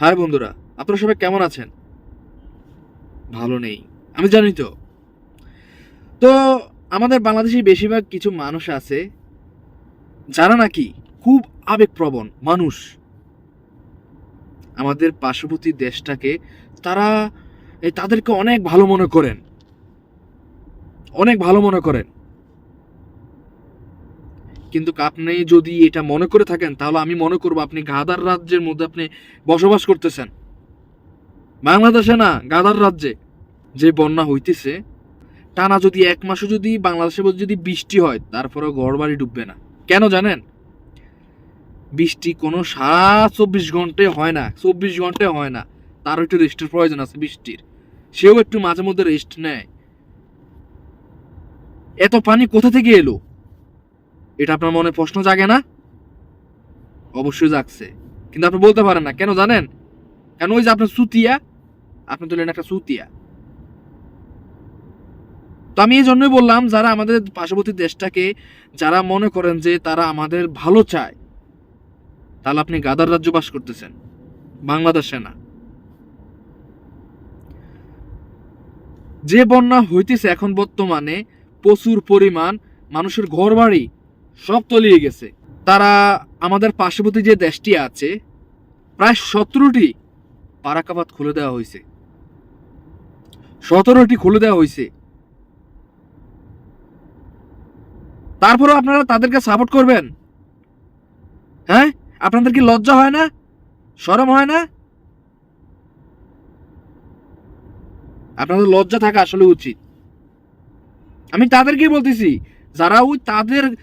High বন্ধুরা, আপনারা সবাই কেমন আছেন? ভালো নেই, আমি জানি তো। তো, আমাদের বাংলাদেশে বেশিরভাগ কিছু মানুষ আছে, যারা নাকি খুব আবেগপ্রবণ মানুষ। আমাদের পার্শ্ববর্তী দেশটাকে তারা তাদেরকে অনেক ভালো মনে করেন। অনেক ভালো মনে করেন। কিন্তু আপনি যদি এটা মনে করে থাকেন, তাহলে আমি মনে করব আপনি গাদার রাজ্যের মধ্যে আপনি বসবাস করতেছেন। বাংলাদেশে না, গাদার রাজ্যে যে বন্যা হইতেছে, টানা যদি এক মাসও যদি বাংলাদেশের মধ্যে যদি বৃষ্টি হয়, তারপরেও ঘর বাড়ি ডুববে না। কেন জানেন? বৃষ্টি কোনো সারা চব্বিশ ঘন্টায় হয় না, চব্বিশ ঘন্টায় হয় না। তারও একটু রেস্টের প্রয়োজন আছে বৃষ্টির। সেও একটু মাঝে মধ্যে রেস্ট নেয়। এত পানি কোথা থেকে এলো? এটা আপনার মনে প্রশ্ন জাগে না? অবশ্যই জাগছে। কিন্তু আপনি বলতে পারেন না। কেন জানেন? কেন ওই যে আপনার সুতিয়া? আপনি তুলেন একটা সুতিয়া। তো আমি এই জন্যই বললাম, যারা আমাদের পার্শ্ববর্তী দেশটাকে, যারা মনে করেন যে তারা আমাদের ভালো চায়, তাহলে আপনি গাদার রাজ্য বাস করতেছেন। বাংলাদেশে না। যে বন্যা হইতেছে এখন বর্তমানে প্রচুর পরিমাণ মানুষের ঘর বাড়ি সব তলিয়ে গেছে। তারা আমাদের পার্শ্ববর্তী যে দেশটি আছে, প্রায় সতেরোটি পারাকাবাদ খুলে দেওয়া হয়েছে। সতেরোটি খুলে দেওয়া হয়েছে। তারপরেও আপনারা তাদেরকে সাপোর্ট করবেন। হ্যাঁ? আপনাদের কি লজ্জা হয় না? শরম হয় না? আপনাদের লজ্জা থাকা আসলে উচিত। আমি তাদেরকেই বলতেছি, যারা ওই তাদের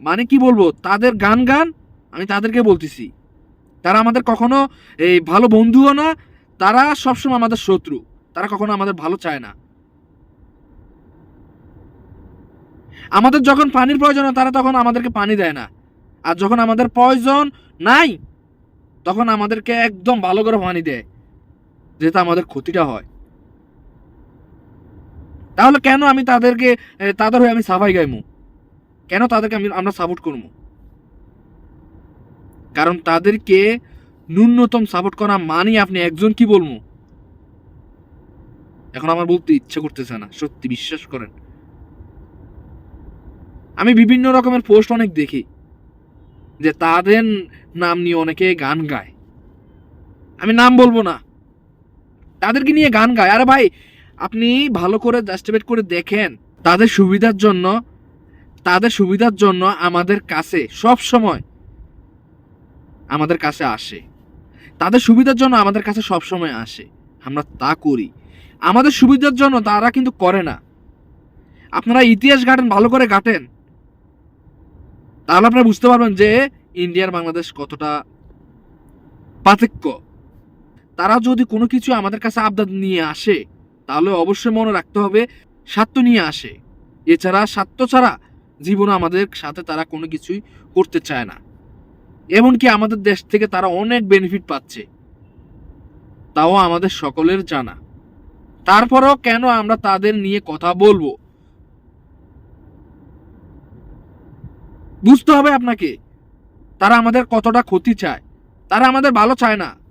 মানে কি বলব? তাদের গান গান আমি তাদেরকে বলতেছি। তারা আমাদের কখনো এই ভালো বন্ধুও না, তারা সবসময় আমাদের শত্রু। তারা কখনো আমাদের ভালো চায় না। আমাদের যখন পানির প্রয়োজন তারা তখন আমাদেরকে পানি দেয় না। আর যখন আমাদের প্রয়োজন নাই, তখন আমাদেরকে একদম ভালো করে পানি দেয় যেটা আমাদের ক্ষতিটা হয়। তাহলে কেন আমি তাদেরকে তাদের হয়ে আমি সাফাই গাইমু? কেন তাদেরকে আমি আমরা সাপোর্ট করব? কারণ তাদেরকে ন্যূনতম সাপোর্ট করা মানি আপনি একজন কি বলব? এখন আমার বলতে ইচ্ছে করতেছে না, সত্যি বিশ্বাস করেন। আমি বিভিন্ন রকমের পোস্ট অনেক দেখি, যে তাদের নাম নিয়ে অনেকে গান গায়। আমি নাম বলব না। তাদেরকে নিয়ে গান গায়। আরে ভাই, আপনি ভালো করে জাস্টিফাইড করে দেখেন, তাদের সুবিধার জন্য তাদের সুবিধার জন্য আমাদের কাছে সব সময় আমাদের কাছে আসে। তাদের সুবিধার জন্য আমাদের কাছে সব সময় আসে। আমরা তা করি। আমাদের সুবিধার জন্য তারা কিন্তু করে না। আপনারা ইতিহাস ঘাটেন, ভালো করে ঘাটেন। তাহলে আপনারা বুঝতে পারবেন যে ইন্ডিয়ার বাংলাদেশ কতটা পার্থক্য। তারা যদি কোনো কিছু আমাদের কাছে আবদার নিয়ে আসে, তাহলে অবশ্যই মনে রাখতে হবে, স্বার্থ নিয়ে আসে। এছাড়া স্বার্থ ছাড়া জীবনে আমাদের সাথে তারা কোনো কিছুই করতে চায় না। এমনকি আমাদের দেশ থেকে তারা অনেক বেনিফিট পাচ্ছে। তাও আমাদের সকলের জানা। তারপরেও কেন আমরা তাদের নিয়ে কথা বলব? বুঝতে হবে আপনাকে। তারা আমাদের কতটা ক্ষতি চায়। তারা আমাদের ভালো চায় না।